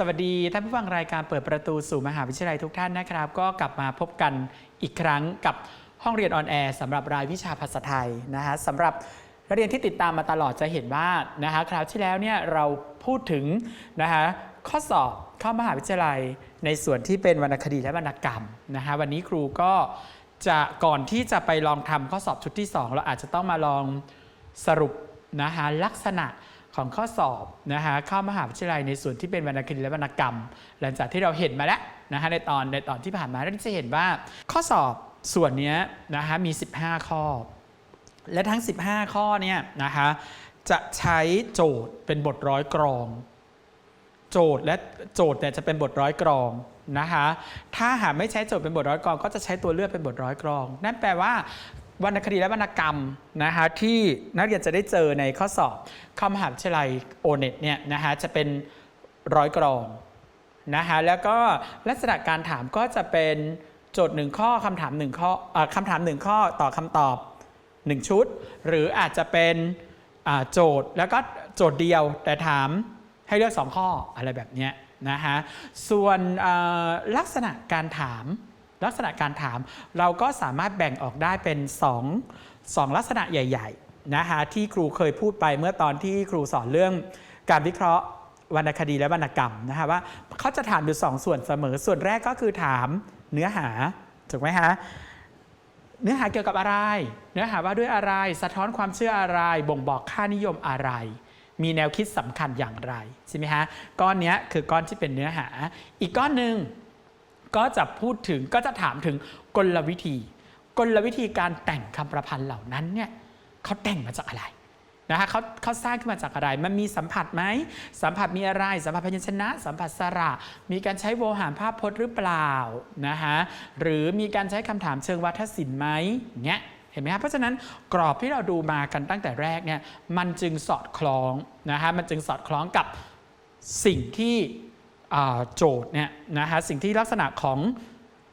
สวัสดีท่านผู้ฟังรายการเปิดประตูสู่มหาวิทยาลัยทุกท่านนะครับ ก็กลับมาพบกันอีกครั้งกับห้องเรียนออนแอร์สำหรับรายวิชาภาษาไทยนะฮะสำหรับนักเรียนที่ติดตามมาตลอดจะเห็นว่านะฮะคราวที่แล้วเนี่ยเราพูดถึงนะฮะข้อสอบเข้ามหาวิทยาลัย ในส่วนที่เป็นวรรณคดีและวรรณกรรมนะฮะวันนี้ครูก็จะก่อนที่จะไปลองทำข้อสอบชุดที่ 2 เราอาจจะต้องมาลองสรุปนะฮะลักษณะ ของข้อสอบนะฮะเข้ามหาวิทยาลัยในส่วนที่เป็นวรรณคดีและวรรณกรรม หลังจากที่เราเห็นมาแล้วนะฮะในตอนในตอนที่ผ่านมาเราจะเห็นว่าข้อสอบส่วนนี้นะฮะมี 15 ข้อ และทั้ง 15 ข้อเนี่ยนะคะจะใช้โจทย์เป็นบทร้อยกรอง โจทย์และโจทย์เนี่ยจะเป็นบทร้อยกรองนะคะถ้าหากไม่ใช้โจทย์เป็นบทร้อยกรอง ก็จะใช้ตัวเลือกเป็นบทร้อยกรอง นั่นแปลว่า วรรณคดีและวรรณกรรมนะคะที่นักเรียนจะได้เจอในข้อสอบข้ามหาวิทยาลัยโอเน็ตเนี่ยนะคะจะเป็นร้อยกรองนะคะแล้วก็ลักษณะการถามก็จะเป็นโจทย์หนึ่งข้อคำถามหนึ่งข้ออคำถามหนึ่งข้อต่อคำตอบ 1 ชุด หรืออาจจะเป็นโจทย์แล้วก็โจทย์เดียวแต่ถามให้เลือก 2 ข้ออะไรแบบเนี้ยนะฮะส่วนลักษณะการถาม ลักษณะการถาม เราก็สามารถแบ่งออกได้เป็น2 2ลักษณะใหญ่ ๆ นะคะที่ครูเคยพูดไปเมื่อตอนที่ครูสอนเรื่องการวิเคราะห์วรรณคดีและวรรณกรรมนะคะว่าเขาจะถามอยู่สองส่วนเสมอ ส่วนแรกก็คือถามเนื้อหาถูกไหมฮะเนื้อหาเกี่ยวกับอะไร เนื้อหาว่าด้วยอะไร สะท้อนความเชื่ออะไร บ่งบอกค่านิยมอะไร มีแนวคิดสำคัญอย่างไรใช่ไหมฮะก้อนนี้คือก้อนที่เป็นเนื้อหา อีกก้อนหนึ่ง ก็จะพูดถึงก็จะถามถึงกลวิธี กลวิธีการแต่งคำประพันธ์เหล่านั้นเนี่ยเขาแต่งมาจากอะไรนะคะเขาเขาสร้างขึ้นมาจากอะไร มันมีสัมผัสไหม สัมผัสมีอะไร สัมผัสพยัญชนะ สัมผัสสระ มีการใช้โวหารภาพพจน์หรือเปล่านะคะหรือมีการใช้คำถามเชิงวัฒศิลป์ไหมเงี้ยเห็นไหมครับเพราะฉะนั้นกรอบที่เราดูมากันตั้งแต่แรกเนี่ยมันจึงสอดคล้องนะฮะมันจึงสอดคล้องกับสิ่งที่ โจทย์เนี่ยนะฮะสิ่งที่ลักษณะของ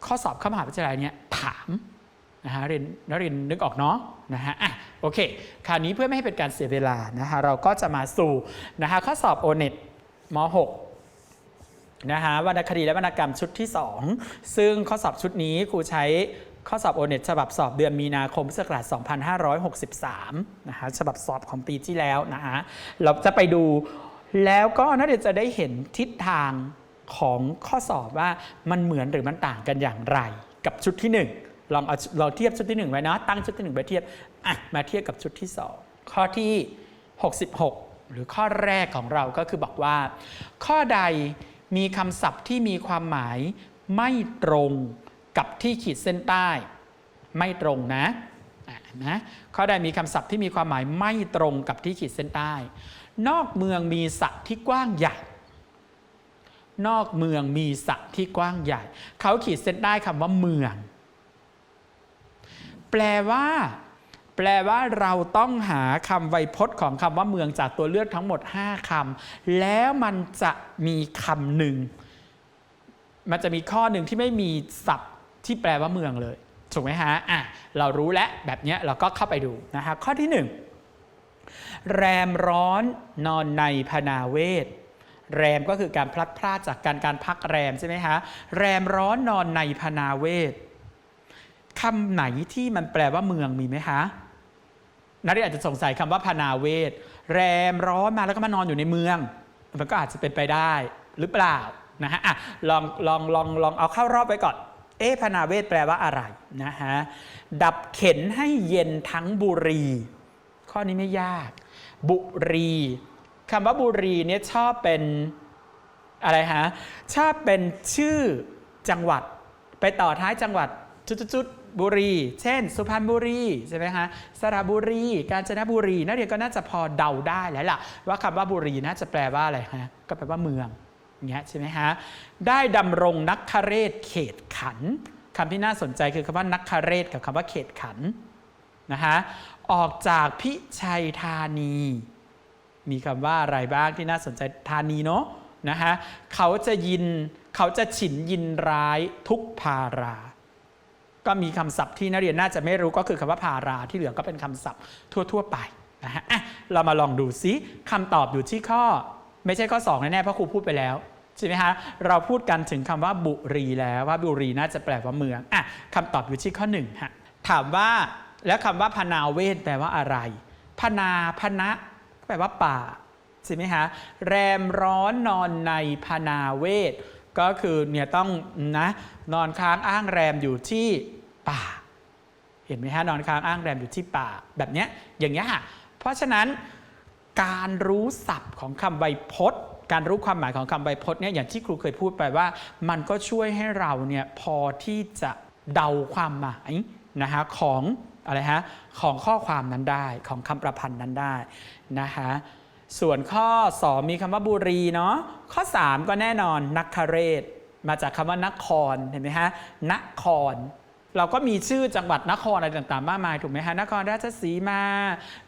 ข้อสอบเข้ามหาวิทยาลัยเนี่ยถามนะฮะเรียนนักเรียนนึกออกเนาะนะฮะอะโอเค คราวนี้เพื่อไม่ให้เป็นการเสียเวลานะฮะเราก็จะมาสู่นะฮะข้อสอบโอเน็ตม .6 นะฮะวรรณคดีและวรรณกรรมชุดที่ 2 ซึ่งข้อสอบชุดนี้ครูใช้ข้อสอบโอเน็ตฉบับสอบเดือนมีนาคมพุทธศักราช 2563 นะฮะฉบับสอบของปีที่แล้วนะฮะเราจะไปดู แล้วก็นักเรียนจะได้เห็นทิศทางของข้อสอบว่ามันเหมือนหรือมันต่างกันอย่างไร กับชุดที่ 1 ลองเอาลองเทียบชุดที่ 1 ไว้นะตั้งชุดที่ 1ไว้เทียบอะมาเทียบกับชุดที่ 2 ข้อที่ 66 หรือข้อแรกของเราก็คือบอกว่า ข้อใดมีคำศัพท์ที่มีความหมายไม่ตรงกับที่ขีดเส้นใต้ ไม่ตรงนะนะข้อใดมีคำศัพท์ที่มีความหมายไม่ตรงกับที่ขีดเส้นใต้ นอกเมืองมีสระที่กว้างใหญ่ นอกเมืองมีสระที่กว้างใหญ่ เขาขีดเส้นใต้คำว่าเมือง แปลว่า แปลว่าเราต้องหาคำไวยพจน์ของคำว่าเมืองจากตัวเลือกทั้งหมด 5คำแล้วมันจะมีคำหนึ่ง มันจะมีข้อหนึ่งที่ไม่มีศัพท์ที่แปลว่าเมืองเลย ถูกไหมฮะ อะ เรารู้แล้วแบบเนี้ยเราก็เข้าไปดูนะคะข้อที่หนึ่ง แรมร้อนนอนในพนาเวทแรมก็คือการพลัดพรากจากการการพักแรมใช่ไหมฮะแรมร้อนนอนในพนาเวทคำไหนที่มันแปลว่าเมืองมีไหมคะนักเรียนอาจจะสงสัยคำว่าพนาเวทแรมร้อนมาแล้วก็มานอนอยู่ในเมือง มันก็อาจจะเป็นไปได้หรือเปล่านะฮะอะลองลองลองลองเอาเข้ารอบไปก่อน เอ๊พนาเวทแปลว่าอะไรนะฮะดับเข็นให้เย็นทั้งบุรี ข้อนี้ไม่ยาก บุรีคำว่าบุรีเนี่ยชอบเป็นอะไรฮะชอบเป็นชื่อจังหวัด ไปต่อท้ายจังหวัดจุดๆบุรี เช่น สุพรรณบุรีใช่ไหมฮะสระบุรี กาญจนบุรี นักเรียนก็น่าจะพอเดาได้แล้วล่ะ ว่าคำว่าบุรีน่าจะแปลว่าอะไรฮะก็แปลว่าเมืองอย่างเงี้ยใช่ไหมฮะได้ดำรงนักคเรศเขตขันคำที่น่าสนใจคือคำว่านักคเรศกับคำว่าเขตขันนะฮะ ออกจากพิชัยธานี มีคำว่าอะไรบ้างที่น่าสนใจธานีเนาะนะฮะเขาจะยินเขาจะฉินยินร้ายทุกพารา ก็มีคำศัพท์ที่นักเรียนน่าจะไม่รู้ก็คือคำว่าพาราที่เหลือก็เป็นคำศัพท์ทั่ว ๆ ไปนะฮะะเรามาลองดูซิคำตอบอยู่ที่ข้อ ไม่ใช่ข้อ2แน่ๆเพราะครูพูดไปแล้วใช่ไหมคะเราพูดกันถึงคำว่าบุรีแล้วว่าบุรีน่าจะแปลว่าเมืองอะคำตอบอยู่ที่ข้อหนึ่งฮะถามว่า แล้วคำว่าพนาเวทแปลว่าอะไร พนาพนะแปลว่าป่าใช่ไหมคะแรมร้อนนอนในพนาเวทก็คือเนี่ยต้องนะนอนค้างอ้างแรมอยู่ที่ป่า เห็นไหมฮะนอนค้างอ้างแรมอยู่ที่ป่า แบบเนี้ยอย่างเงี้ยค่ะเพราะฉะนั้นการรู้ศัพท์ของคำไวยพจน์ การรู้ความหมายของคำไวยพจน์เนี่ยอย่างที่ครูเคยพูดไปว่า มันก็ช่วยให้เราเนี่ยพอที่จะเดาความหมายนะคะของ อะไรฮะของข้อความนั้นได้ของคำประพันธ์นั้นได้นะคะส่วนข้อ 2 มีคำว่าบุรีเนาะข้อ 3 ก็แน่นอนนักคเรศมาจากคำว่านครเห็นไหมฮะนคร เราก็มีชื่อจังหวัดนครอะไรต่างๆ มากมายถูกไหมฮะนครราชสีมา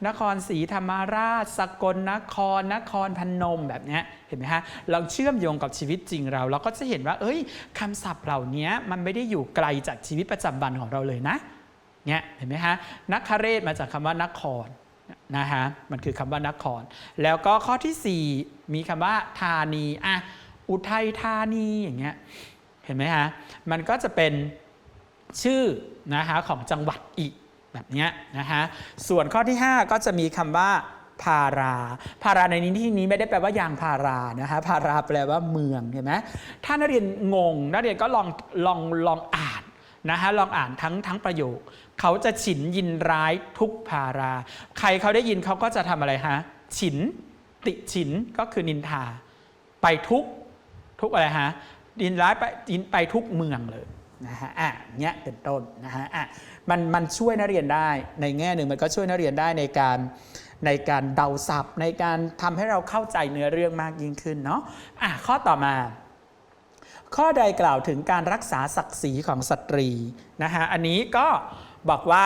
นครศรีธรรมราช สกลนคร นครพนมแบบนี้เห็นไหมฮะเราเชื่อมโยงกับชีวิตจริงเรา เราก็จะเห็นว่า เอ้ยคำศัพท์เหล่านี้มันไม่ได้อยู่ไกลจากชีวิตประจำวันของเราเลยนะ เนี่ยเห็นไหมฮะนักคเรศมาจากคำว่านครนะฮะมันคือคำว่านคร แล้วก็ข้อทีสี่4 มีคำว่าธานีอะอุทัยธานีอย่างเงี้ยเห็นไหมฮะมันก็จะเป็นชื่อนะคะของจังหวัดอีกแบบเนี้ยนะคะส่วนข้อที่ 5 ก็จะมีคำว่าพารา พาราในนี้ที่นี้ไม่ได้แปลว่ายางพารานะคะพาราแปลว่าเมืองเห็นไหมถ้านักเรียนงง นักเรียนก็ลองลองลองอ่านนะคะลองอ่านทั้งทั้งประโยค เขาจะฉินยินร้ายทุกพารา ใครเขาได้ยินเขาก็จะทำอะไรฮะ ฉิน ติฉินก็คือนินทา ไปทุกทุกอะไรฮะดินร้ายไปดินไปทุกเมืองเลยนะฮะอะเนี้ยเป็นต้นนะฮะอะมันมันช่วยนักเรียนได้ในแง่หนึ่งมันก็ช่วยนักเรียนได้ในการในการเดาศัพท์ ในการทำให้เราเข้าใจเนื้อเรื่องมากยิ่งขึ้นเนาะอะข้อต่อมา ข้อใดกล่าวถึงการรักษาศักดิ์ศรีของสตรีนะฮะอันนี้ก็ บอกว่า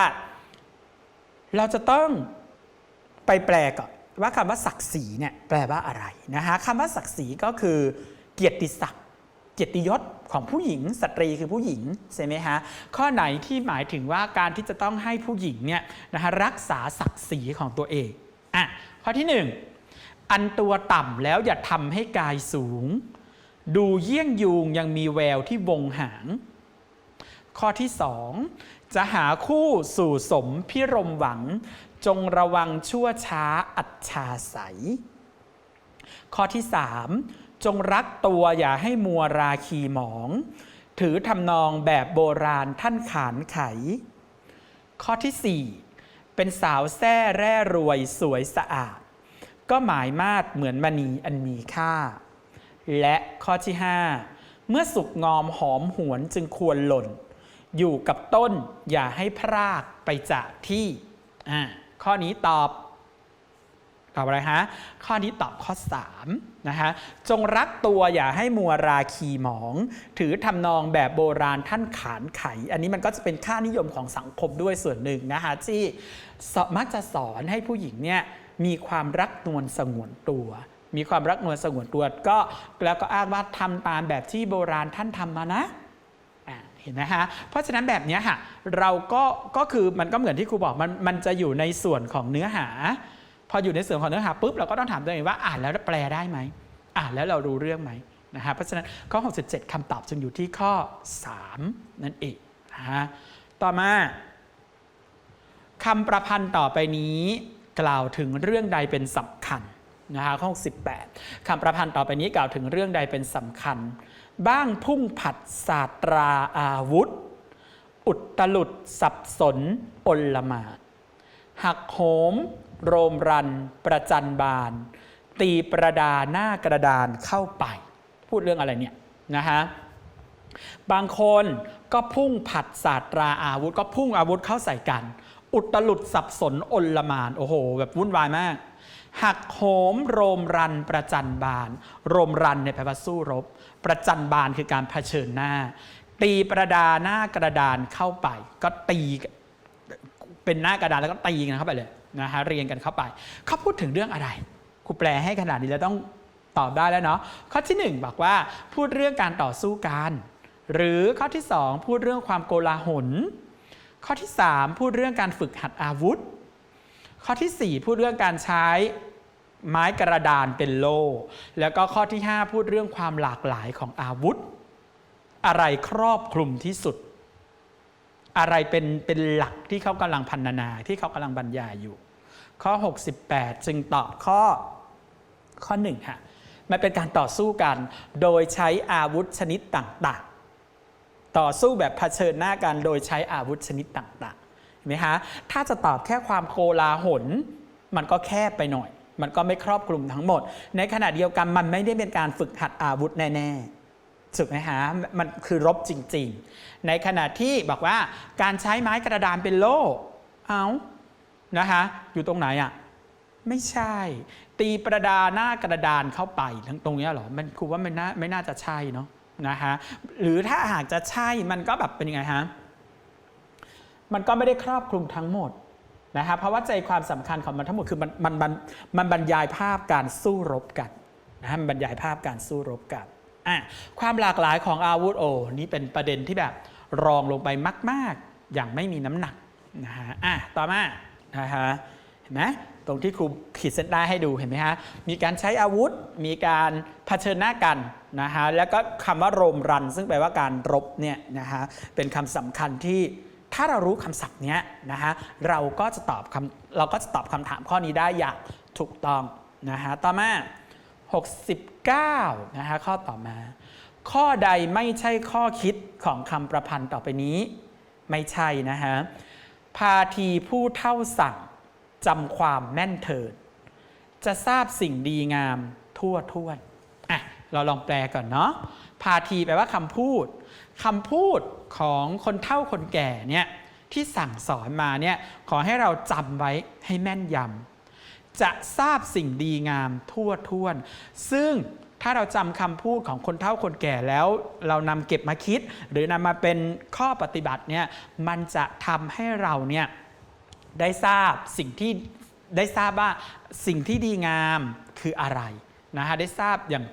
เราจะต้องไปแปลก่อนว่าคำว่าศักดิ์ศรีเนี่ยแปลว่าอะไรนะฮะคำว่าศักดิ์ศรีก็คือเกียรติศักดิ์เกียรติยศของผู้หญิง สตรีคือผู้หญิงใช่ไหมฮะข้อไหนที่หมายถึงว่าการที่จะต้องให้ผู้หญิงเนี่ยนะฮะรักษาศักดิ์ศรีของตัวเองอะข้อที่หนึ่งอันตัวต่ำแล้วอย่าทำให้กายสูง ดูเยี่ยงยูงยังมีแววที่วงหาง ข้อที่สอง จะหาคู่สู่สมพิรมหวัง จงระวังชั่วช้าอัจฉาใสยข้อที่สามจงรักตัวอย่าให้มัวราคีหมอง ถือทำนองแบบโบราณท่านขานไข ข้อที่สี่เป็นสาวแท้แร่รวยสวยสะอาด ก็หมายมาดเหมือนมณีอันมีค่า และข้อที่5เมื่อสุกงอมหอมหวนจึงควรหล่น อยู่กับต้นอย่าให้พรากไปจากที่อ่าข้อนี้ตอบ ตอบอะไรฮะ ข้อนี้ตอบข้อ3นะฮะจงรักตัวอย่าให้มัวราคีหมอง ถือทำนองแบบโบราณท่านขานไข อันนี้มันก็จะเป็นค่านิยมของสังคมด้วยส่วนหนึ่งนะคะที่มักจะสอนให้ผู้หญิงเนี่ยมีความรักนวลสงวนตัวมีความรักนวลสงวนตัวก็แล้วก็อ้างว่าทำตามแบบที่โบราณท่านทำมานะ เห็นไหมฮะ เพราะฉะนั้นแบบนี้ยค่ะเราก็ก็คือมันก็เหมือนที่ครูบอกมันมันจะอยู่ในส่วนของเนื้อหา พออยู่ในส่วนของเนื้อหาปุ๊บเราก็ต้องถามตัวเองว่าอ่านแล้วแปลได้ไหมอ่านแล้วเรารู้เรื่องไหมนะฮะเพราะฉะนั้นข้อ 67คำตอบจึงอยู่ที่ข้อ 3 นั่นเองนะฮะต่อมาคำประพันธ์ต่อไปนี้ กล่าวถึงเรื่องใดเป็นสำคัญ นะคะข้อ68คำประพันธ์ต่อไปนี้กล่าวถึงเรื่องใดเป็นสำคัญ บ้างพุ่งผัดศาสตราอาวุธ อุตลุดสับสนอลลมาดหักโหม โรมรัน ประจันบาน ตีประดาหน้ากระดานเข้าไป พูดเรื่องอะไรเนี่ยนะฮะบางคนก็พุ่งผัดศาสตราอาวุธ ก็พุ่งอาวุธเข้าใส่กัน อุตลุดสับสนอลลมาน โอ้โห แบบวุ่นวายมาก หักโหมโรมรันประจันบาน โรมรันเนี่ยแปลว่าสู้รบ ประจันบานคือการเผชิญหน้า ตีประดาหน้ากระดานเข้าไป ก็ตีเป็นหน้ากระดานแล้วก็ตีกันเข้าไปเลยนะฮะเรียงกันเข้าไป เขาพูดถึงเรื่องอะไรครูแปลให้ขนาดนี้แล้วต้องตอบได้แล้วเนาะข้อที่หนึ่งบอกว่าพูดเรื่องการต่อสู้กันหรือข้อที่สองพูดเรื่องความโกลาหลข้อที่สามพูดเรื่องการฝึกหัดอาวุธ ข้อที่สี่พูดเรื่องการใช้ไม้กระดานเป็นโล่ แล้วก็ข้อที่ 5 พูดเรื่องความหลากหลายของอาวุธ อะไรครอบคลุมที่สุด อะไรเป็นเป็นหลักที่เขากำลังพันนาที่เขากำลังบรรยายอยู่ ข้อ 68 จึงตอบข้อข้อหนึ่งค่ะมันเป็นการต่อสู้กันโดยใช้อาวุธชนิดต่างๆ ต่อสู้แบบเผชิญหน้ากันโดยใช้อาวุธชนิดต่างๆ เห็นไหมคะถ้าจะตอบแค่ความโกลาหล มันก็แคบไปหน่อย มันก็ไม่ครอบคลุมทั้งหมด ในขณะเดียวกันมันไม่ได้เป็นการฝึกหัดอาวุธแน่ๆถูกไหมฮะมันคือรบจริง ๆ ในขณะที่บอกว่าการใช้ไม้กระดานเป็นโล่เอานะคะอยู่ตรงไหนอะไม่ใช่ ตีประดาหน้ากระดานเข้าไปทั้งตรงเนี้ยหรอมันครูว่าไม่น่าไม่น่าจะใช่เนาะนะคะหรือถ้าหากจะใช่มันก็แบบเป็นยังไงฮะ มันก็ไม่ได้ครอบคลุมทั้งหมดนะครับเพราะว่าใจความสำคัญของมันทั้งหมดคือมันมันมันมันบรรยายภาพการสู้รบกันนะฮะมันบรรยายภาพการสู้รบกันอะความหลากหลายของอาวุธโอ้นี่เป็นประเด็นที่แบบรองลงไปมาก ๆ อย่างไม่มีน้ำหนักนะฮะอะต่อมานะฮะเห็นไหมตรงที่ครูขีดเส้นใต้ให้ดูเห็นไหมฮะมีการใช้อาวุธมีการเผชิญหน้ากันนะฮะแล้วก็คำว่าโรมรัน ซึ่งแปลว่าการรบเนี่ยนะฮะเป็นคำสำคัญที่ ถ้าเรารู้คำศัพท์เนี้ยนะฮะเราก็จะตอบคำเราก็จะตอบคำถามข้อนี้ได้อย่างถูกต้องนะฮะต่อมา 69นะฮะข้อต่อมา ข้อใดไม่ใช่ข้อคิดของคำประพันธ์ต่อไปนี้ ไม่ใช่นะฮะพาทีผู้เท่าสั่งจำความแม่นเถิด จะทราบสิ่งดีงามทั่วท้วนอะเราลองแปลก่อนเนาะพาทีแปลว่าคำพูด คำพูดของคนเฒ่าคนแก่เนี่ยที่สั่งสอนมาเนี่ยขอให้เราจำไว้ให้แม่นยำจะทราบสิ่งดีงามทั่วท้วน ซึ่งถ้าเราจำคำพูดของคนเฒ่าคนแก่แล้ว เรานำเก็บมาคิด หรือนำมาเป็นข้อปฏิบัติเนี่ยมันจะทำให้เราเนี่ยได้ทราบสิ่งที่ได้ทราบว่าสิ่งที่ดีงามคืออะไรนะฮะได้ทราบอย่าง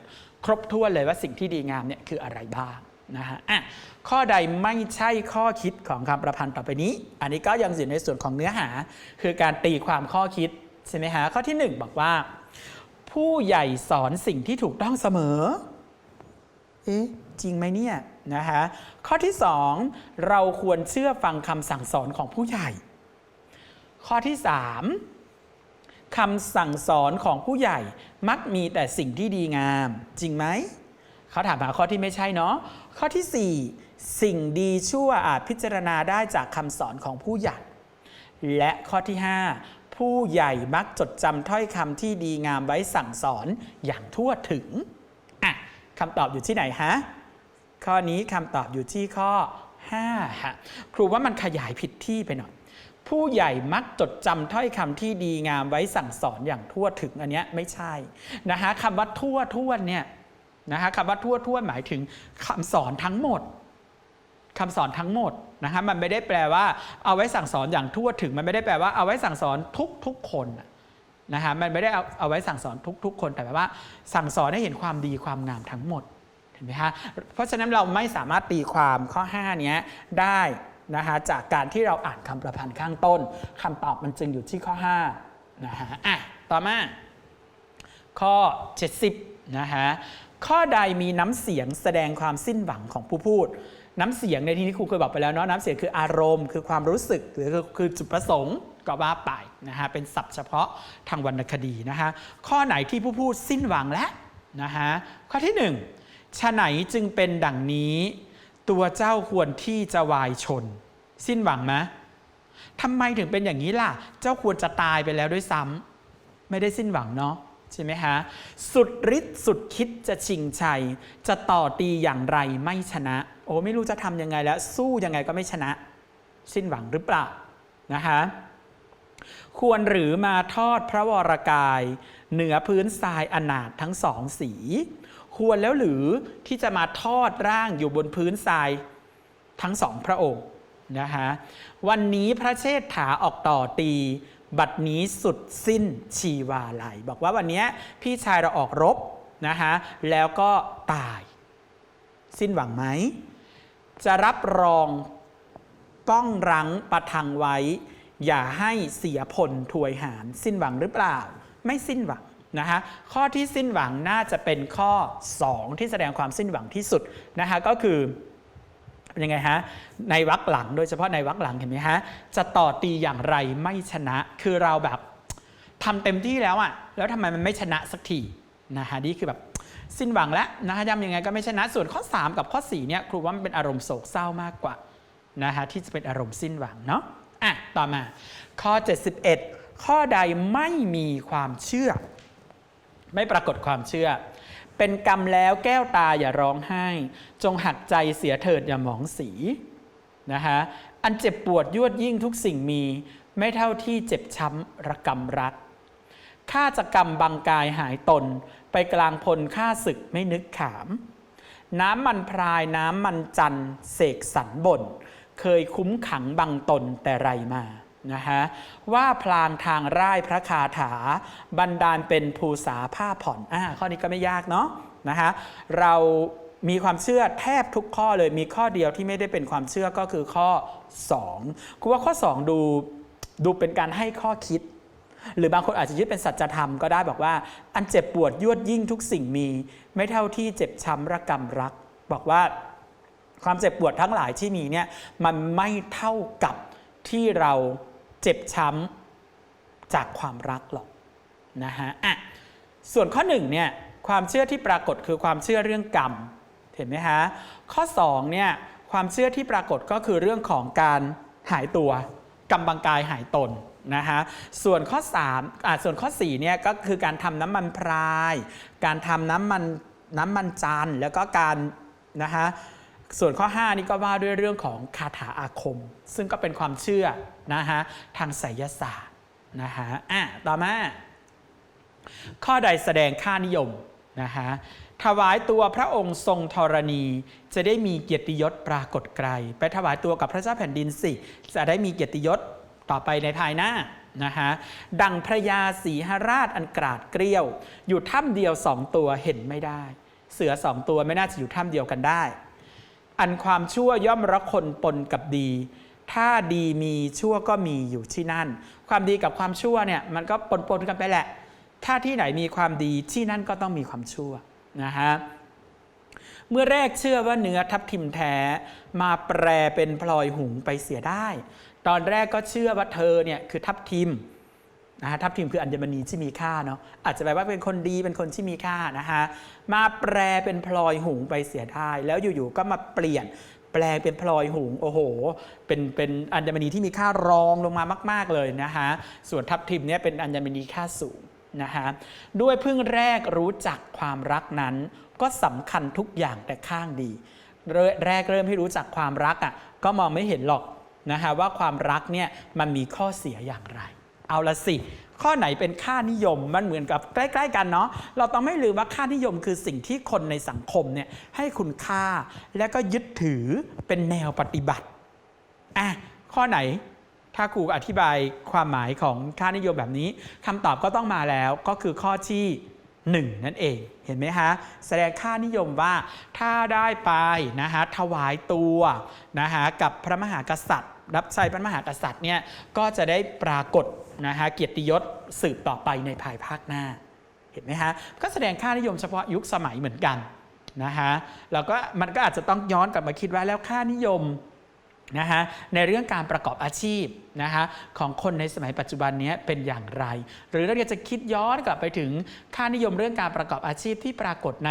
ครบถ้วนเลยว่าสิ่งที่ดีงามเนี่ยคืออะไรบ้าง นะฮะอะข้อใดไม่ใช่ข้อคิดของคำประพันธ์ต่อไปนี้ อันนี้ก็ยังอยู่ในส่วนของเนื้อหา คือการตีความข้อคิดใช่ไหมฮะข้อที่หนึ่งบอกว่า ผู้ใหญ่สอนสิ่งที่ถูกต้องเสมอเอ๊ะจริงไหมเนี่ยนะฮะข้อที่สองเราควรเชื่อฟังคำสั่งสอนของผู้ใหญ่ ข้อที่ 3คำสั่งสอนของผู้ใหญ่มักมีแต่สิ่งที่ดีงาม จริงไหม เขาถามหาข้อที่ไม่ใช่เนาะข้อที่ 4 สิ่งดีชั่วอาจพิจารณาได้จากคำสอนของผู้ใหญ่ และข้อที่ 5 ผู้ใหญ่มักจดจำถ้อยคำที่ดีงามไว้สั่งสอนอย่างทั่วถึงอะคำตอบอยู่ที่ไหนฮะข้อนี้คำตอบอยู่ที่ข้อ5ฮะครูว่ามันขยายผิดที่ไปหน่อยผู้ใหญ่มักจดจำถ้อยคำที่ดีงามไว้สั่งสอนอย่างทั่วถึงอันเนี้ยไม่ใช่นะฮะคำว่าทั่วท้วนเนี่ย นะฮะคำว่าทั่วท้วหมายถึงคำสอนทั้งหมดคำสอนทั้งหมดนะฮะมันไม่ได้แปลว่าเอาไว้สั่งสอนอย่างทั่วถึง มันไม่ได้แปลว่าเอาไว้สั่งสอนทุกทุกคนนะฮะมันไม่ได้เอาเอาไว้สั่งสอนทุกๆคนแต่แปลว่า สั่งสอนให้เห็นความดีความงามทั้งหมดเห็นไหมฮะเพราะฉะนั้นเราไม่สามารถตีความข้อ5เนี้ยได้นะคะจากการที่เราอ่านคำประพันธ์ข้างต้นคำตอบมันจึงอยู่ที่ข้อ5นะฮะอะต่อมาข้อ 70นะฮะ ข้อใดมีน้ำเสียงแสดงความสิ้นหวังของผู้พูด น้ำเสียงในที่นี้ครูเคยบอกไปแล้วเนาะน้ำเสียงคืออารมณ์ คือความรู้สึกหรือคือจุดประสงค์ก็ว่าไปนะฮะเป็นศัพท์เฉพาะทางวรรณคดีนะฮะข้อไหนที่ผู้พูดสิ้นหวังแล้วนะฮะข้อที่หนึ่งฉะไหนจึงเป็นดังนี้ ตัวเจ้าควรที่จะวายชน สิ้นหวังไหมทำไมถึงเป็นอย่างนี้ล่ะ เจ้าควรจะตายไปแล้วด้วยซ้ำไม่ได้สิ้นหวังเนาะ ใช่ไหมฮะสุดฤทธิ์สุดคิดจะชิงชัย จะต่อตีอย่างไรไม่ชนะ โอ้ไม่รู้จะทำยังไงแล้ว สู้ยังไงก็ไม่ชนะ สิ้นหวังหรือเปล่านะคะควรหรือมาทอดพระวรากาย เหนือพื้นทรายอนาถทั้งสองสี ควรแล้วหรือที่จะมาทอดร่างอยู่บนพื้นทรายทั้งสองพระองค์ นะคะวันนี้พระเชษฐาออกต่อตี บัดนี้สุดสิ้นชีวาลัย บอกว่าวันนี้พี่ชายเราออกรบนะคะแล้วก็ตาย สิ้นหวังไหม จะรับรองป้องรังประทังไว้ อย่าให้เสียผลถวยหาร สิ้นหวังหรือเปล่า ไม่สิ้นหวังนะคะข้อที่สิ้นหวังน่าจะเป็นข้อ 2 ที่แสดงความสิ้นหวังที่สุดนะคะก็คือ เป็นยังไงฮะในวักหลังโดยเฉพาะในวักหลังเห็นไหมฮะจะต่อตีอย่างไรไม่ชนะคือเราแบบทำเต็มที่แล้วอะแล้วทำไมมันไม่ชนะสักทีนะฮะนี่คือแบบสิ้นหวังแล้วนะฮะย้ำยังไงก็ไม่ชนะส่วนข้อ 3 กับข้อ4เนี่ยครูว่ามันเป็นอารมณ์โศกเศร้ามากกว่านะฮะที่จะเป็นอารมณ์สิ้นหวังเนาะอะต่อมาข้อ 71 ข้อใดไม่มีความเชื่อ ไม่ปรากฏความเชื่อ เป็นกรรมแล้วแก้วตาอย่าร้องไห้ จงหักใจเสียเถิดอย่าหมองสีนะคะอันเจ็บปวดยวดยิ่งทุกสิ่งมี ไม่เท่าที่เจ็บช้ำระกำรักข้าจะกรรมบังกายหายตน ไปกลางพลฆ่าศึกไม่นึกขาม น้ำมันพรายน้ำมันจันเสกสรรบ่นเคยคุ้มขังบังตนแต่ไรมา นะฮะว่าพลางทางร่ายพระคาถา บันดาลเป็นภูษาผ้าผ่อนอ่าข้อนี้ก็ไม่ยากเนาะนะฮะเรามีความเชื่อแทบทุกข้อเลยมีข้อเดียวที่ไม่ได้เป็นความเชื่อก็คือข้อ 2คือว่าข้อ 2 ดูดูเป็นการให้ข้อคิด หรือบางคนอาจจะยึดเป็นสัจธรรมก็ได้บอกว่า อันเจ็บปวดยวดยิ่งทุกสิ่งมี ไม่เท่าที่เจ็บช้ำระกำรัก บอกว่าความเจ็บปวดทั้งหลายที่มีเนี่ยมันไม่เท่ากับที่เรา เจ็บช้ำจากความรักหรอกนะฮะอะส่วนข้อหนึ่งเนี่ยความเชื่อที่ปรากฏคือความเชื่อเรื่องกรรมเห็นไหมฮะข้อ2เนี่ยความเชื่อที่ปรากฏก็คือเรื่องของการหายตัวกำบังกายหายตนนะฮะส่วนข้อ3อ่าส่วนข้อ4เนี่ยก็คือการทำน้ำมันพราย การทำน้ำมันน้ำมันจันแล้วก็การนะฮะ ส่วนข้อ 5 นี่ก็ว่าด้วยเรื่องของคาถาอาคม ซึ่งก็เป็นความเชื่อนะฮะทางไสยศาสตร์นะฮะอะต่อมา ข้อใดแสดงค่านิยมนะฮะถวายตัวพระองค์ทรงธรณี จะได้มีเกียรติยศปรากฏไกล ไปถวายตัวกับพระเจ้าแผ่นดินสิ จะได้มีเกียรติยศต่อไปในภายหน้านะฮะดังพระยาสีหราชอันกราดเกลียว อยู่ถ้ำเดียวสองตัวเห็นไม่ได้ เสือสองตัวไม่น่าจะอยู่ถ้ำเดียวกันได้ อันความชั่วย่อมรักคนปนกับดี ถ้าดีมีชั่วก็มีอยู่ที่นั่น ความดีกับความชั่วเนี่ยมันก็ปนปนกันไปแหละ ถ้าที่ไหนมีความดีที่นั่นก็ต้องมีความชั่วนะฮะเมื่อแรกเชื่อว่าเนื้อทับทิมแท้มาแปรเป็นพลอยหุงไปเสียได้ ตอนแรกก็เชื่อว่าเธอเนี่ยคือทับทิม นะฮะทับทิมคืออัญมณีที่มีค่าเนาะอาจจะแปลว่าเป็นคนดีเป็นคนที่มีค่านะฮะมาแปรเป็นพลอยหุงไปเสียได้ แล้วอยู่ๆก็มาเปลี่ยนแปลงเป็นพลอยหุงโอ้โห เป็นเป็นอัญมณีที่มีค่ารองลงมามาก ๆเลยนะฮะส่วนทับทิมเนี่ยเป็นอัญมณีค่าสูงนะฮะด้วยเพิ่งแรกรู้จักความรักนั้น ก็สำคัญทุกอย่างแต่ข้างดีแรกเริ่มให้รู้จักความรักอะก็มองไม่เห็นหรอกนะฮะว่าความรักเนี่ยมันมีข้อเสียอย่างไร เอาละสิ ข้อไหนเป็นค่านิยมมันเหมือนกับใกล้ ๆ กันเนาะเราต้องไม่ลืมว่าค่านิยมคือสิ่งที่คนในสังคมเนี่ยให้คุณค่าและก็ยึดถือเป็นแนวปฏิบัติอะข้อไหนถ้าครูอธิบายความหมายของค่านิยมแบบนี้คำตอบก็ต้องมาแล้วก็คือข้อที่1นั่นเอง เห็นไหมฮะ แสดงค่านิยมว่าถ้าได้ไปนะฮะถวายตัวนะฮะกับพระมหากษัตริย์ รับใช้พระมหากษัตริย์เนี่ยก็จะได้ปรากฏนะฮะเกียรติยศสืบต่อไปในภายภาคหน้า เห็นไหมฮะก็แสดงค่านิยมเฉพาะยุคสมัยเหมือนกันนะฮะแล้วก็มันก็อาจจะต้องย้อนกลับมาคิดว่าแล้วค่านิยมนะฮะในเรื่องการประกอบอาชีพนะฮะของคนในสมัยปัจจุบันนี้เป็นอย่างไร หรือเราจะคิดย้อนกลับไปถึงค่านิยมเรื่องการประกอบอาชีพที่ปรากฏใน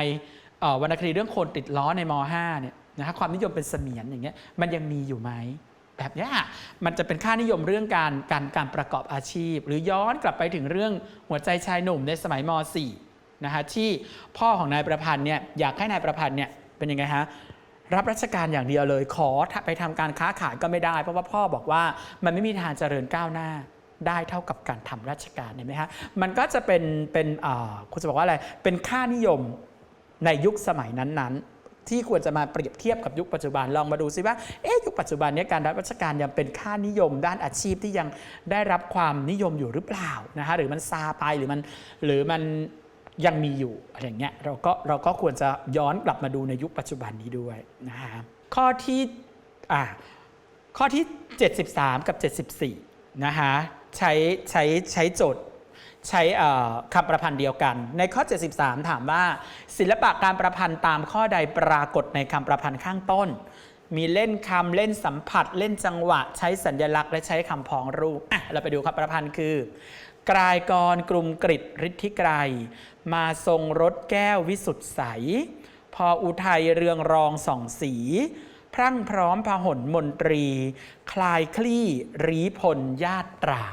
วรรณคดีเรื่องคนติดล้อในม .5 เนี่ยนะฮะความนิยมเป็นเสมียนอย่างเงี้ยมันยังมีอยู่ไหม แบบนี้มันจะเป็นค่านิยมเรื่องการการการประกอบอาชีพ หรือย้อนกลับไปถึงเรื่องหัวใจชายหนุ่มในสมัยม .4 นะฮะที่พ่อของนายประพันธ์เนี่ยอยากให้นายประพันธ์เนี่ยเป็นยังไงฮะรับราชการอย่างเดียวเลย ขอไปทำการค้าขายก็ไม่ได้ เพราะว่าพ่อบอกว่ามันไม่มีทางเจริญก้าวหน้าได้เท่ากับการทำราชการเห็นไหมฮะมันก็จะเป็นเป็นอ่าคุณจะบอกว่าอะไรเป็นค่านิยมในยุคสมัยนั้นๆ ที่ควรจะมาเปรียบเทียบกับยุคปัจจุบันลองมาดูซิว่าเอ๊ะยุคปัจจุบันนี้การรับราชการยังเป็นค่านิยมด้านอาชีพที่ยังได้รับความนิยมอยู่หรือเปล่านะฮะหรือมันซาไปหรือมันหรือมันยังมีอยู่อะไรเงี้ยเราก็เราก็ควรจะย้อนกลับมาดูในยุคปัจจุบันนี้ด้วยนะฮะข้อที่อ่าข้อที่ 73 กับ 74นะฮะใช้ใช้ใช้โจทย์ ใช้คำประพันธ์เดียวกัน ในข้อ 73 ถามว่า ศิลปะการประพันธ์ตามข้อใดปรากฏในคำประพันธ์ข้างต้น มีเล่นคำเล่นสัมผัส เล่นจังหวะ ใช้สัญลักษณ์และใช้คำพ้องรูปอะเราไปดูคำประพันธ์คือกลายกรกลุ่มกริดฤทธิไกรมาทรงรถแก้ววิสุทธิใส พออุทัยเรืองรองสองสี พรั่งพร้อมพหลมนตรี คลายคลี่รีพลญาตรา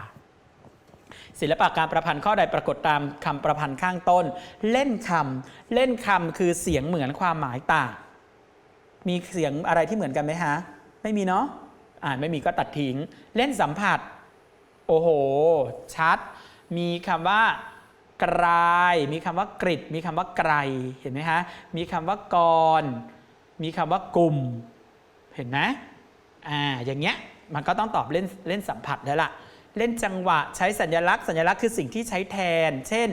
ศิลปะการประพันธ์ข้อใดปรากฏตามคำประพันธ์ข้างต้น เล่นคำเล่นคำคือเสียงเหมือนความหมายต่าง มีเสียงอะไรที่เหมือนกันไหมฮะ ไม่มีเนาะอ่านไม่มีก็ตัดทิ้ง เล่นสัมผัส โอ้โห ชัด มีคำว่ากราย มีคำว่ากริดมีคำว่าไกรเห็นไหมฮะ มีคำว่ากร มีคำว่ากลุ่ม เห็นไหมอ่า อย่างเงี้ย มันก็ต้องตอบเล่นเล่นสัมผัสแล้วล่ะ เล่นจังหวะใช้สัญลักษณ์สัญลักษณ์คือสิ่งที่ใช้แทน เช่น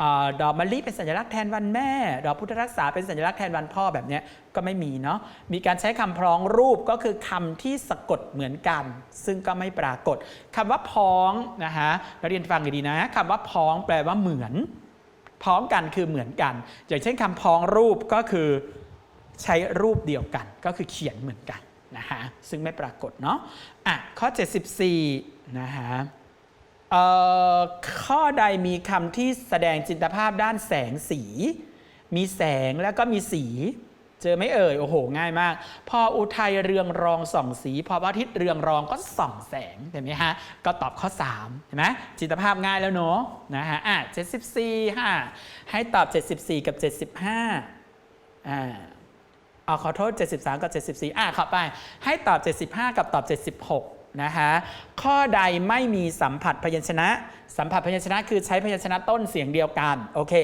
อดอกมะลิเป็นสัญลักษณ์แทนวันแม่ ดอกพุทธรักษาเป็นสัญลักษณ์แทนวันพ่อแบบนี้ก็ไม่มีเนาะมีการใช้คำพ้องรูปก็คือคำที่สะกดเหมือนกัน ซึ่งก็ไม่ปรากฏคำว่าพ้องนะฮะนักเรียนฟังดีๆนะคำว่าพ้องแปลว่าเหมือน พ้องกันคือเหมือนกัน อย่างเช่นคำพ้องรูปก็คือใช้รูปเดียวกัน ก็คือเขียนเหมือนกันนะฮะซึ่งไม่ปรากฏเนาะอะข้อ 74 นะฮะข้อใดมีคำที่แสดงจินตภาพด้านแสงสี มีแสงแล้วก็มีสี เจอไม่เอ่ย โอ้โห ง่ายมาก พออุทัยเรืองรองส่องสี พอพระอาทิตย์เรืองรองก็ส่องแสงเห็นไหมฮะ ก็ตอบข้อ 3 เห็นไหมจินตภาพง่ายแล้วเนอะนะฮะอะ74ค่ะให้ตอบ 74 กับ 75อ่าเอาขอโทษ 73 กับ 74 อะขอไป ให้ตอบ 75 กับตอบ 76 นะคะข้อใดไม่มีสัมผัสพยัญชนะ สัมผัสพยัญชนะคือใช้พยัญชนะต้นเสียงเดียวกันโอเค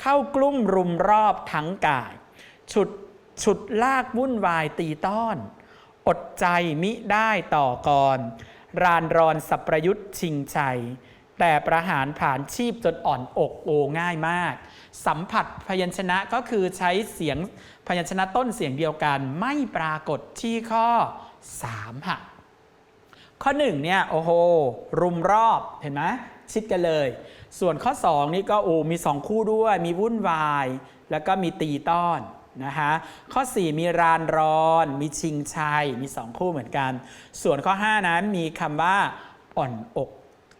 เข้ากลุ่มรุมรอบทั้งกาย ฉุดฉุดลากวุ่นวายตีต้อน อดใจมิได้ต่อกร รานรอนสับประยุทธ์ชิงชัย แต่ประหารผ่านชีพจนอ่อนอกโอง่ายมาก สัมผัสพยัญชนะก็คือใช้เสียงพยัญชนะต้นเสียงเดียวกันไม่ปรากฏที่ข้อ3ค่ะ ข้อ1เนี่ยโอ้โหรุมรอบเห็นไหมชิดกันเลย ส่วนข้อ 2 นี่ก็โอ้มี 2 คู่ด้วย มีวุ่นวาย แล้วก็มีตีต้อนนะคะข้อ 4 มีรานรอน มีชิงชัย มี 2 คู่เหมือนกัน ส่วนข้อ 5 นั้นมีคำว่าอ่อนอก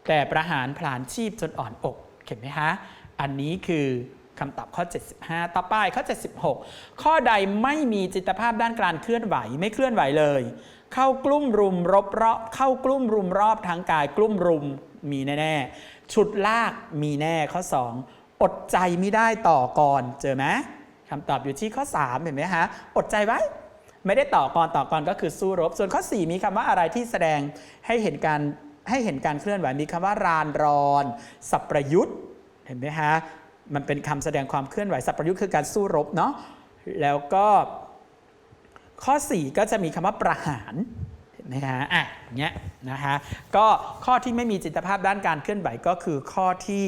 แต่ประหารผลาญชีพจนอ่อนอกเห็นไหมฮะอันนี้คือคำตอบข้อ 75 ต่อไปข้อ 76 ข้อใดไม่มีจิตภาพด้านการเคลื่อนไหวไม่เคลื่อนไหวเลย เข้ากลุ่มรุมรบรอบเข้ากลุ่มรุมรอบทางกาย กลุ่มรุมมีแน่ๆฉุดลากมีแน่ข้อ 2 อดใจไม่ได้ต่อก่อนเจอไหมคำตอบอยู่ที่ข้อ 3 เห็นไหมฮะ อดใจไว้ ไม่ได้ต่อกรต่อกรก็คือสู้รบ ส่วนข้อ 4 มีคำว่าอะไรที่แสดงให้เห็นการให้เห็นการเคลื่อนไหวมีคำว่ารานรอน สับประยุทธ์เห็นไหมฮะมันเป็นคำแสดงความเคลื่อนไหวสับประยุทธ์คือการสู้รบเนาะแล้วก็ ข้อ 4 ก็จะมีคำว่าประหารนไหมฮะอะเงี้ยนะฮะก็ข้อที่ไม่มีจิตภาพด้านการเคลื่อนไหวก็คือข้อที่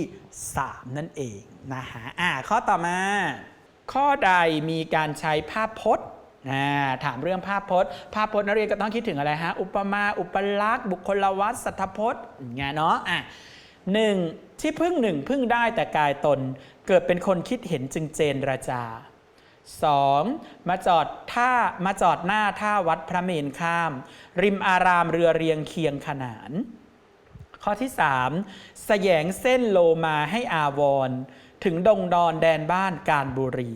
3 นั่นเองนะฮะอะข้อต่อมา ข้อใดมีการใช้ภาพพจน์อ่าถามเรื่องภาพพจน์ ภาพพจน์นักเรียนก็ต้องคิดถึงอะไรฮะ อุปมา อุปลักษณ์ บุคคลวัตสัทธพจน์อย่างเงี้ยเนาะอะหนึ่งที่พึ่งหนึ่งพึ่งได้แต่กายตน เกิดเป็นคนคิดเห็นจึงเจนราจา 2. มาจอดท่ามาจอดหน้าท่าวัดพระเมนข้าม ริมอารามเรือเรียงเคียงขนาน ข้อที่ 3 แสยงเส้นโลมาให้อาวร ถึงดงดอนแดนบ้านการบุรี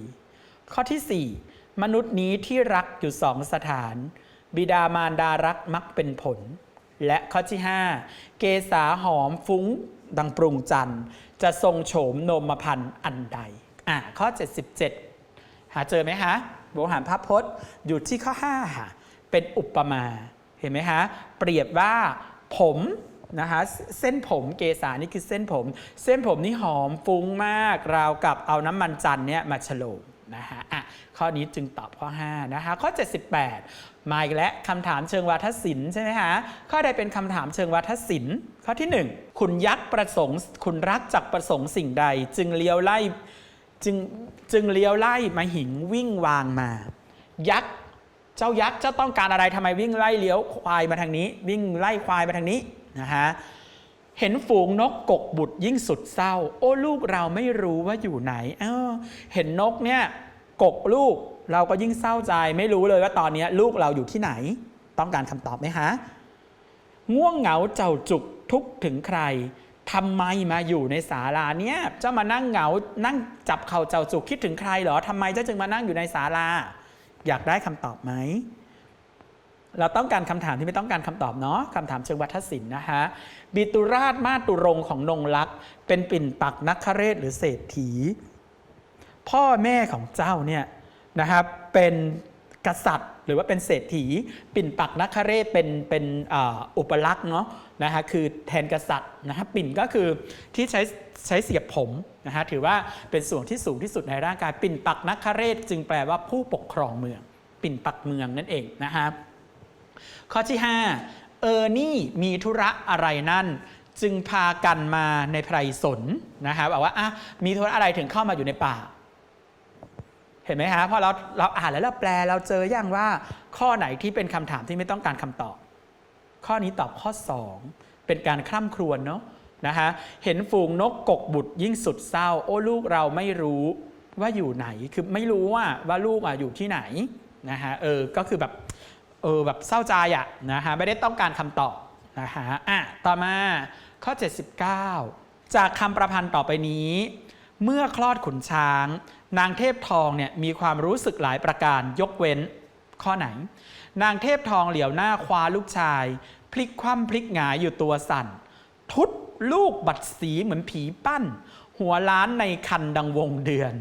ข้อที่ 4 มนุษย์นี้ที่รักอยู่สองสถาน บิดามารดารักมักเป็นผล และข้อที่ 5 เกษาหอมฟุ้งดังปรุงจันทร์จะทรงโฉมนมพันธ์อันใดอะข้อ 77 หาเจอไหมฮะโบหารภาพพจน์อยู่ที่ข้อ5ค่ะเป็นอุปมา เห็นไหมฮะเปรียบว่าผมนะคะเส้นผมเกษานี่คือเส้นผม เส้นผมนี่หอมฟุ้งมาก ราวกับเอาน้ำมันจันเนี่ยมาฉโลมนะฮะอะข้อนี้จึงตอบข้อ 5 นะคะ ข้อ 78 มาอีกแล้วคำถามเชิงวาทศิลป์ใช่ไหมฮะข้อใดเป็นคำถามเชิงวาทศิลป์ข้อที่ 1 คุณยักษ์ประสงค์ คุณรักจักประสงค์สิ่งใด จึงเลี้ยวไล่ จึงจึงเลี้ยวไล่มาหิงวิ่งวางมา ยักษ์เจ้ายักษ์เจ้าต้องการอะไรทำไมวิ่งไล่เลี้ยวควายมาทางนี้ วิ่งไล่ควายมาทางนี้นะฮะเห็นฝูงนกกกบุตรยิ่งสุดเศร้า โอ้ลูกเราไม่รู้ว่าอยู่ไหนเออเห็นนกเนี่ยกกลูกเราก็ยิ่งเศร้าใจ ไม่รู้เลยว่าตอนนี้ลูกเราอยู่ที่ไหน ต้องการคำตอบไหมฮะง่วงเหงาเจ้าจุกทุกถึงใคร ทำไมมาอยู่ในศาลาเนี่ยเจ้ามานั่งเหงา นั่งจับเข่าเจ้าจุกคิดถึงใครเหรอทำไมเจ้าจึงมานั่งอยู่ในศาลา อยากได้คำตอบไหม เราต้องการคำถามที่ไม่ต้องการคำตอบเนาะคำถามเชิงวัฒศิลป์นะคะบิตุราชมาตุรงของนงลักษ์เป็นปิ่นปักนักคเรศหรือเศรษฐี พ่อแม่ของเจ้าเนี่ยนะครับเป็นกษัตริย์หรือว่าเป็นเศรษฐี ปิ่นปักนักคเรศเป็นเป็นอุปลักษณ์เนาะ นะฮะคือแทนกษัตริย์นะฮะปิ่นก็คือที่ใช้ใช้เสียบผมนะฮะถือว่าเป็นส่วนที่สูงที่สุดในร่างกาย ปิ่นปักนักคเรศจึงแปลว่าผู้ปกครองเมือง ปิ่นปักเมืองนั่นเองนะครับข้อที่ 5 เออนี่มีธุระอะไรนั่น จึงพากันมาในไพรสนนะครับบอกว่าอะมีธุระอะไรถึงเข้ามาอยู่ในป่าเห็นไหมฮะพอเราเราอ่านแล้วเราแปลเราเจออย่างว่าข้อไหนที่เป็นคำถามที่ไม่ต้องการคำตอบ ข้อนี้ตอบข้อ 2 เป็นการคร่ำครวญเนาะนะฮะเห็นฝูงนกกกบุตรยิ่งสุดเศร้า โอ้ลูกเราไม่รู้ว่าอยู่ไหนคือไม่รู้ว่าว่าลูกอะอยู่ที่ไหนนะฮะเออก็คือแบบเออแบบเศร้าใจอะนะฮะไม่ได้ต้องการคำตอบนะฮะอะต่อมาข้อ 79 จากคำประพันธ์ต่อไปนี้ เมื่อคลอดขุนช้าง นางเทพทองเนี่ยมีความรู้สึกหลายประการยกเว้นข้อไหน นางเทพทองเหลียวหน้าคว้าลูกชาย พลิกคว่ำพลิกหงายอยู่ตัวสั่น ทุดลูกบัดสีเหมือนผีปั้น หัวล้านในคันดังวงเดือน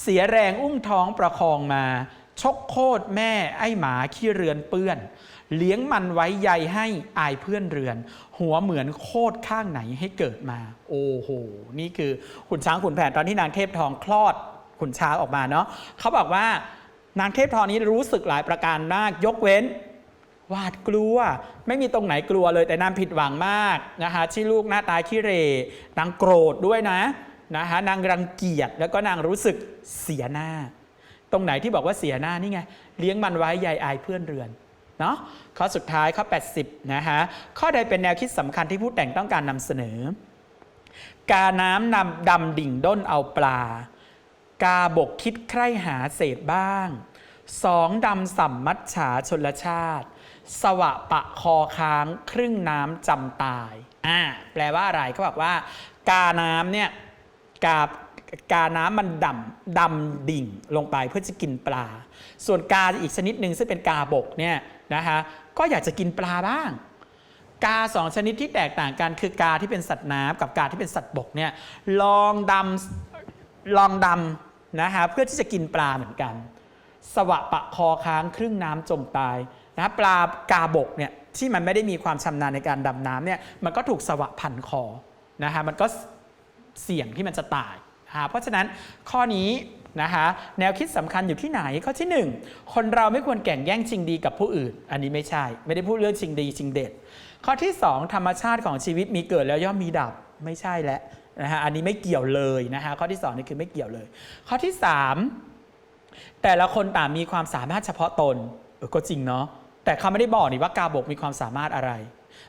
เสียแรงอุ้มท้องประคองมา ชกโคตรแม่ไอ้หมาขี้เรือนเปื้อน เลี้ยงมันไว้ใยให้อายเพื่อนเรือน หัวเหมือนโคตรข้างไหนให้เกิดมา โอ้โห นี่คือขุนช้างขุนแผนตอนที่นางเทพทองคลอดขุนช้างออกมาเนาะเขาบอกว่า นางเทพทองนี้รู้สึกหลายประการมาก ยกเว้นหวาดกลัว ไม่มีตรงไหนกลัวเลยแต่นางผิดหวังมากนะคะที่ลูกหน้าตาขี้เรนางโกรธด้วยนะนะคะนางรังเกียจแล้วก็นางรู้สึกเสียหน้า ตรงไหนที่บอกว่าเสียหน้านี่ไงเลี้ยงมันไว้ใยอายเพื่อนเรือนเนาะข้อสุดท้ายข้อ 80นะคะข้อใดเป็นแนวคิดสำคัญที่ผู้แต่งต้องการนำเสนอ กาน้ำนำดำดิ่งด้นเอาปลา กาบกคิดใคร่หาเศษบ้าง สองดำสัมมัจฉาชนลชาติ สวะปะคอค้างครึ่งน้ำจำตายอ่าแปลว่าอะไรเขาบอกว่า กาน้ำเนี่ยกากาน้ำมันดำดำดิ่งลงไปเพื่อจะกินปลา ส่วนกาอีกชนิดหนึ่งซึ่งเป็นกาบกเนี่ยนะคะก็อยากจะกินปลาบ้าง กาสองชนิดที่แตกต่างกันคือกาที่เป็นสัตว์น้ำกับกาที่เป็นสัตว์บกเนี่ยลองดำ ลองดำนะคะเพื่อที่จะกินปลาเหมือนกัน สวะปะคอค้างครึ่งน้ำจมตายนะปลากาบกเนี่ยที่มันไม่ได้มีความชำนาญในการดำน้ำเนี่ยมันก็ถูกสวะพันคอนะคะมันก็เสี่ยงที่มันจะตายนะะเพราะฉะนั้นข้อนี้นะคะแนวคิดสำคัญอยู่ที่ไหนข้อที่หนึ่งคนเราไม่ควรแข่งแย่งชิงดีกับผู้อื่น อันนี้ไม่ใช่ ไม่ได้พูดเรื่องชิงดีชิงเด็ด ข้อที่ 2 ธรรมชาติของชีวิตมีเกิดแล้วย่อมมีดับไม่ใช่แล้ว นะฮะอันนี้ไม่เกี่ยวเลยนะฮะข้อที่2นี่คือไม่เกี่ยวเลย ข้อที่ 3 แต่ละคนต่างมีความสามารถเฉพาะตนเออก็จริงเนาะแต่เขาไม่ได้บอกนี่ว่ากาบกมีความสามารถอะไร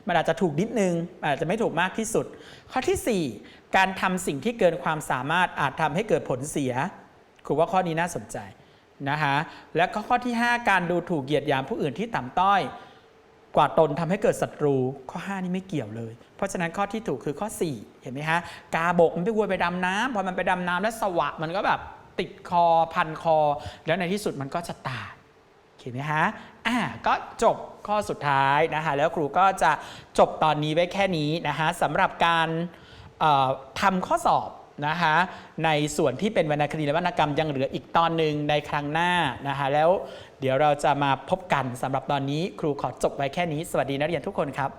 มันอาจจะถูกนิดนึงอาจจะไม่ถูกมากที่สุด ข้อทีสี่4 การทำสิ่งที่เกินความสามารถอาจทำให้เกิดผลเสียครูว่าข้อนี้น่าสนใจนะคะและข้อที่ 5 การดูถูกเหยียดหยามผู้อื่นที่ต่ำต้อย กว่าตนทำให้เกิดศัตรู ข้อ 5 นี่ไม่เกี่ยวเลย เพราะฉะนั้นข้อที่ถูกคือข้อ 4 เห็นไหมฮะกาบกมันไปวัวไปดำน้ำพอมันไปดำน้ำแล้วสวะมันก็แบบติดคอพันคอ แล้วในที่สุดมันก็จะตายเห็นไหมฮะอ่าก็จบข้อสุดท้ายนะคะแล้วครูก็จะจบตอนนี้ไว้แค่นี้นะคะสำหรับการทำข้อสอบนะคะในส่วนที่เป็นวรรณคดีและวรรณกรรมยังเหลืออีกตอนหนึ่งในครั้งหน้านะคะแล้ว เดี๋ยวเราจะมาพบกันสำหรับตอนนี้ ครูขอจบไว้แค่นี้ สวัสดีนักเรียนทุกคนครับ